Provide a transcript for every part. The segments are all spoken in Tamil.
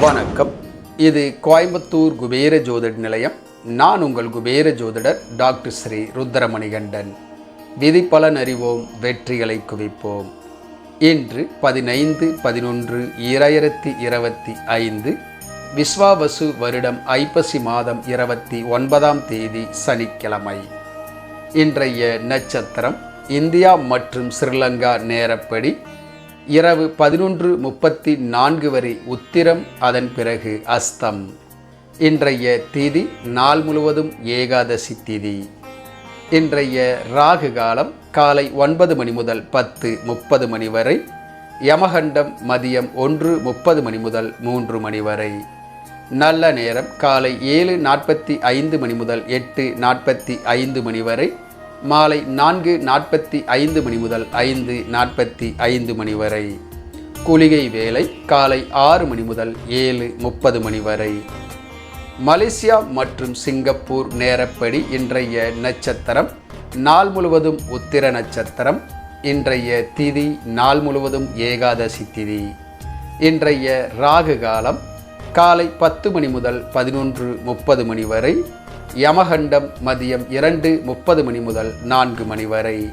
வணக்கம். இது கோயம்புத்தூர் குபேர ஜோதிட நிலையம். நான் உங்கள் குபேர ஜோதிடர் டாக்டர் ஸ்ரீ ருத்ரமணிகண்டன். விதிப்பலன் அறிவோம் வெற்றிகளை குவிப்போம். இன்று பதினைந்து பதினொன்று இரண்டாயிரத்தி இருபத்தி ஐந்து விஸ்வாவசு வருடம் ஐப்பசி மாதம் இருபத்தி ஒன்பதாம் தேதி சனிக்கிழமை. இன்றைய நட்சத்திரம் இந்தியா மற்றும் ஸ்ரீலங்கா நேரப்படி இரவு பதினொன்று முப்பத்தி நான்கு வரை உத்திரம் அதன் பிறகு அஸ்தம். இன்றைய திதி நாள் முழுவதும் ஏகாதசி திதி. இன்றைய ராகு காலம் காலை ஒன்பது மணி முதல் பத்து முப்பது மணி வரை யமகண்டம் மதியம் ஒன்று முப்பது மணி முதல் மூன்று மணி வரை. நல்ல நேரம் காலை ஏழு நாற்பத்தி ஐந்து மணி முதல் எட்டு நாற்பத்தி ஐந்து மணி வரை மாலை நான்கு நாற்பத்தி ஐந்து மணி முதல் ஐந்து நாற்பத்தி ஐந்து மணி வரை. குளிகை வேலை காலை ஆறு மணி முதல் ஏழு முப்பது மணி வரை. மலேசியா மற்றும் சிங்கப்பூர் நேரப்படி இன்றைய நட்சத்திரம் நாள் முழுவதும் உத்திர நட்சத்திரம் இன்றைய திதி நாள் முழுவதும் ஏகாதசி திதி. இன்றைய ராகு காலம் காலை பத்து மணி முதல் பதினொன்று முப்பது மணி வரை. யமகண்டம் மதியம் இரண்டு முப்பது மணி முதல் நான்கு மணி வரை.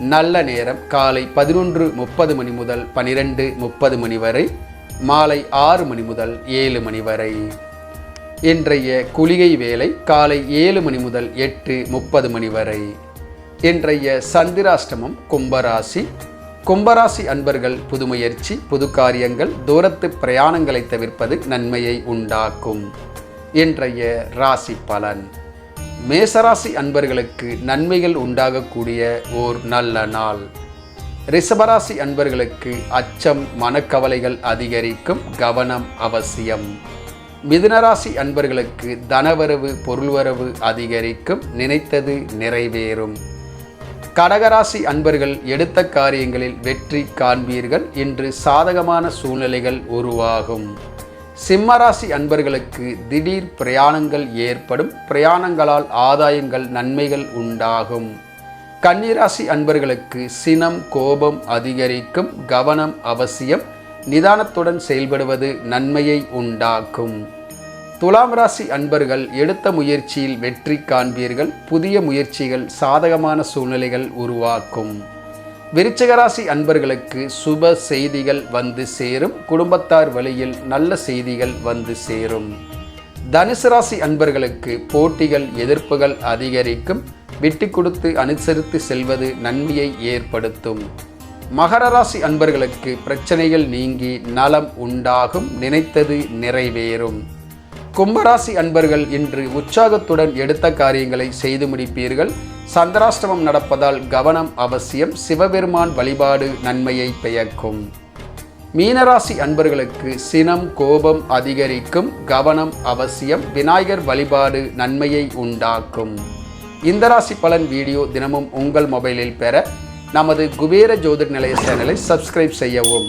நல்ல நேரம் காலை பதினொன்று முப்பது மணி முதல் பனிரெண்டு முப்பது மணி வரை. மாலை ஆறு மணி முதல் ஏழு மணி வரை. இன்றைய குளிகை வேலை காலை ஏழு மணி முதல் எட்டு முப்பது மணி வரை. இன்றைய சந்திராஷ்டமம் கும்பராசி. கும்பராசி அன்பர்கள் புதுமுயற்சி புது காரியங்கள் தூரத்து பிரயாணங்களை தவிர்ப்பது நன்மையை உண்டாக்கும். இன்றைய ராசி பலன். மேசராசி அன்பர்களுக்கு நன்மைகள் உண்டாகக்கூடிய ஓர் நல்ல நாள். ரிஷபராசி அன்பர்களுக்கு அச்சம் மனக்கவலைகள் அதிகரிக்கும் கவனம் அவசியம். மிதுனராசி அன்பர்களுக்கு தனவரவு பொருள்வரவு அதிகரிக்கும் நினைத்தது நிறைவேறும். கடகராசி அன்பர்கள் எடுத்த காரியங்களில் வெற்றி காண்பீர்கள் இன்று சாதகமான சூழ்நிலைகள் உருவாகும். சிம்மராசி அன்பர்களுக்கு திடீர் பிரயாணங்கள் ஏற்படும். பிரயாணங்களால் ஆதாயங்கள் நன்மைகள் உண்டாகும். கன்னிராசி அன்பர்களுக்கு சினம் கோபம் அதிகரிக்கும். கவனம் அவசியம். நிதானத்துடன் செயல்படுவது நன்மையை உண்டாக்கும். துலாம் ராசி அன்பர்கள் எடுத்த முயற்சியில் வெற்றி காண்பீர்கள். புதிய முயற்சிகள் சாதகமான சூழ்நிலைகள் உருவாக்கும். விருச்சிகராசி அன்பர்களுக்கு சுப செய்திகள் வந்து சேரும். குடும்பத்தார் வழியில் நல்ல செய்திகள் வந்து சேரும். தனுசு ராசி அன்பர்களுக்கு போட்டிகள் எதிர்ப்புகள் அதிகரிக்கும். விட்டு கொடுத்து அனுசரித்து செல்வது நன்மையை ஏற்படுத்தும். மகர ராசி அன்பர்களுக்கு பிரச்சனைகள் நீங்கி நலம் உண்டாகும். நினைத்தது நிறைவேறும். கும்பராசி அன்பர்கள் இன்று உற்சாகத்துடன் எடுத்த காரியங்களை செய்து முடிப்பீர்கள். சந்திராஷ்டமம் நடப்பதால் கவனம் அவசியம். சிவபெருமான் வழிபாடு நன்மையை பெயக்கும் மீனராசி அன்பர்களுக்கு சினம் கோபம் அதிகரிக்கும். கவனம் அவசியம். விநாயகர் வழிபாடு நன்மையை உண்டாக்கும். இந்த ராசி பலன் வீடியோ தினமும் உங்கள் மொபைலில் பெற நமது குபேர ஜோதிட நிலைய சேனலை சப்ஸ்கிரைப் செய்யவும்.